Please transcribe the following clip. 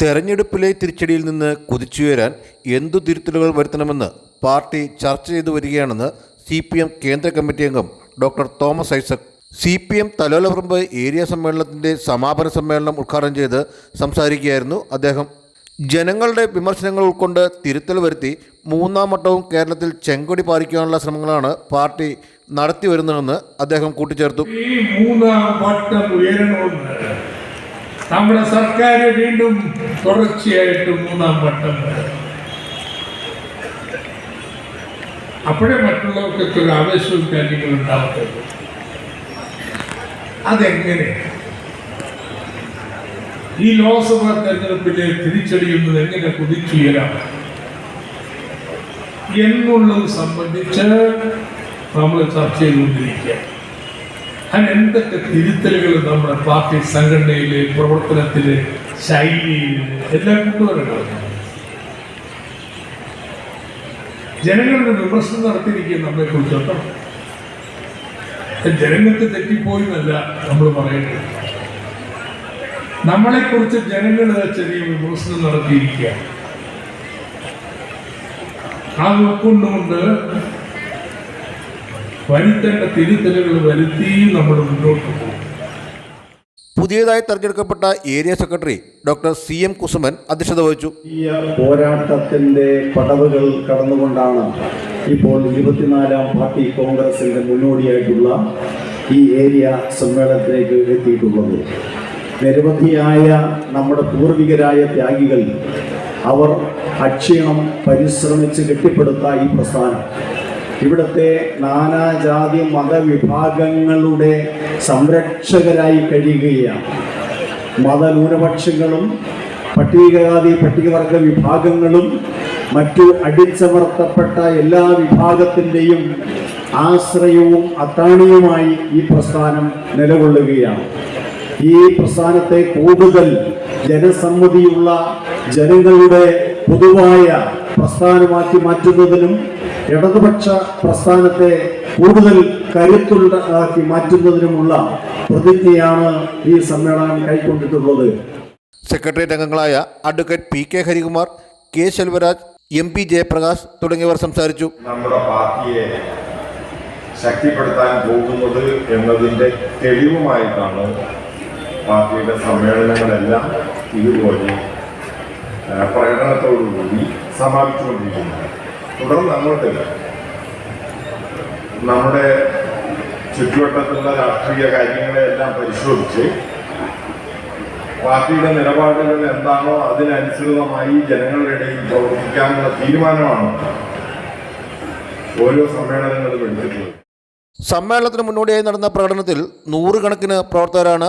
തെരഞ്ഞെടുപ്പിലെ തിരിച്ചടിയിൽ നിന്ന് കുതിച്ചുയരാൻ എന്തു തിരുത്തലുകൾ വരുത്തണമെന്ന് പാർട്ടി ചർച്ച ചെയ്തു വരികയാണെന്ന് സി പി എം കേന്ദ്ര കമ്മിറ്റി അംഗം doctor Thomas Isaac. C P M തലോലപ്രമ്പ് area സമ്മേളനത്തിന്റെ സമാപന സമ്മേളനം ഉദ്ഘാടനം ചെയ്ത് സംസാരിക്കുകയായിരുന്നു അദ്ദേഹം. ജനങ്ങളുടെ വിമർശനങ്ങൾ ഉൾക്കൊണ്ട് തിരുത്തൽ വരുത്തി മൂന്നാം വട്ടവും കേരളത്തിൽ ചെങ്കൊടി പാലിക്കാനുള്ള ശ്രമങ്ങളാണ് പാർട്ടി നടത്തി വരുന്നതെന്ന് അദ്ദേഹം കൂട്ടിച്ചേർത്തു. മൂന്നാം വട്ടം നമ്മുടെ സർക്കാർ വീണ്ടും തുടർച്ചയായിട്ട് മൂന്നാം വട്ടം. അപ്പോഴേ മറ്റുള്ളവർക്കൊക്കെ ഒരു ആവേശവും കാര്യങ്ങളും ഉണ്ടാവത്തുള്ളൂ. അതെങ്ങനെ? ഈ ലോക്സഭാ തെരഞ്ഞെടുപ്പിലെ തിരിച്ചടിയുന്നത് എങ്ങനെ കുതിച്ചുയരാം? എന്നുള്ളത് സംബന്ധിച്ച് നമ്മൾ ചർച്ച ചെയ്തുകൊണ്ടിരിക്കുക അതിന് എന്തൊക്കെ തിരുത്തലുകൾ നമ്മുടെ പാർട്ടി സംഘടനയിലെ പ്രവർത്തനത്തിലെ ശൈലിയിൽ എല്ലാം കൊണ്ടുവരണം ജനങ്ങളുടെ വിമർശനം നടത്തിയിരിക്കുക നമ്മളെ കുറിച്ചോട്ടോ ജനങ്ങൾക്ക് തെറ്റിപ്പോയി എന്നല്ല നമ്മൾ പറയുന്നത് നമ്മളെക്കുറിച്ച് ജനങ്ങൾ ചെറിയ വിമർശനം നടത്തിയിരിക്കുക ആ ഉൾക്കൊണ്ടുകൊണ്ട് വരുത്തേണ്ട തിരുത്തലുകൾ വരുത്തിയും നമ്മൾ മുന്നോട്ട് പോകും. പുതിയതായി തെരഞ്ഞെടുക്കപ്പെട്ട area secretary doctor C M Kusuman അധ്യക്ഷത വഹിച്ചു. പോരാട്ടത്തിന്റെ പടവുകൾ കടന്നുകൊണ്ടാണ് ഇപ്പോൾ ഇരുപത്തിനാലാം പാർട്ടി കോൺഗ്രസിന്റെ മുന്നോടിയായിട്ടുള്ള ഈ ഏരിയ സമ്മേളനത്തിലേക്ക് എത്തിയിട്ടുള്ളത്. നിരവധിയായ നമ്മുടെ പൂർവികരായ ത്യാഗികൾ അവർ അക്ഷീണം പരിശ്രമിച്ച് കെട്ടിപ്പടുത്ത ഈ പ്രസ്ഥാനം. ഇവിടുത്തെ നാനാജാതി മതവിഭാഗങ്ങളുടെ സംരക്ഷകരായി കഴിയുകയാണ്. മതന്യൂനപക്ഷങ്ങളും പട്ടികജാതി പട്ടികവർഗ വിഭാഗങ്ങളും മറ്റു അടിച്ചമർത്തപ്പെട്ട എല്ലാ വിഭാഗത്തിന്റെയും ആശ്രയവും അത്താണിയുമായി ഈ പ്രസ്ഥാനം നിലകൊള്ളുകയാണ്. ഈ പ്രസ്ഥാനത്തെ കൂടുതൽ ജനസമ്മതിയുള്ള ജനങ്ങളുടെ പൊതുവായ പ്രസ്ഥാനമാക്കി മാറ്റുന്നതിനും ഇടതുപക്ഷ പ്രസ്ഥാനത്തെ കൂടുതൽ കരുത്തുള്ളതാക്കി മാറ്റുന്നതിനുമുള്ള പ്രതിജ്ഞയാണ് ഈ സമ്മേളനം കൈക്കൊണ്ടിട്ടുള്ളത്. സെക്രട്ടേറിയറ്റ് അംഗങ്ങളായ advocate P K Harikumar K Selvaraj M P Jayaprakash തുടങ്ങിയവർ സംസാരിച്ചു. നമ്മുടെ പാർട്ടിയെ ശക്തിപ്പെടുത്താൻ പോകുന്നത് എന്നതിന്റെ തെളിവുമായിട്ടാണ് പാർട്ടിയുടെ സമ്മേളനങ്ങളെല്ലാം ഇതുപോലെ പ്രകടനത്തോടുകൂടി സമാപിച്ചുകൊണ്ടിരിക്കുന്നത്. തുടർന്ന് അങ്ങോട്ടില്ല. നമ്മുടെ ചുറ്റുവട്ടത്തുള്ള രാഷ്ട്രീയ കാര്യങ്ങളെല്ലാം പരിശോധിച്ച് പാർട്ടിയുടെ നിലപാടുകൾ എന്താണോ അതിനനുസൃതമായി ജനങ്ങളുടെ ഇടയിൽ പ്രവർത്തിക്കാനുള്ള തീരുമാനമാണ് ഓരോ സമ്മേളനങ്ങളും എടുത്തിട്ടുള്ളത്. സമ്മേളനത്തിന് മുന്നോടിയായി നടന്ന പ്രകടനത്തിൽ നൂറുകണക്കിന് പ്രവർത്തകരാണ്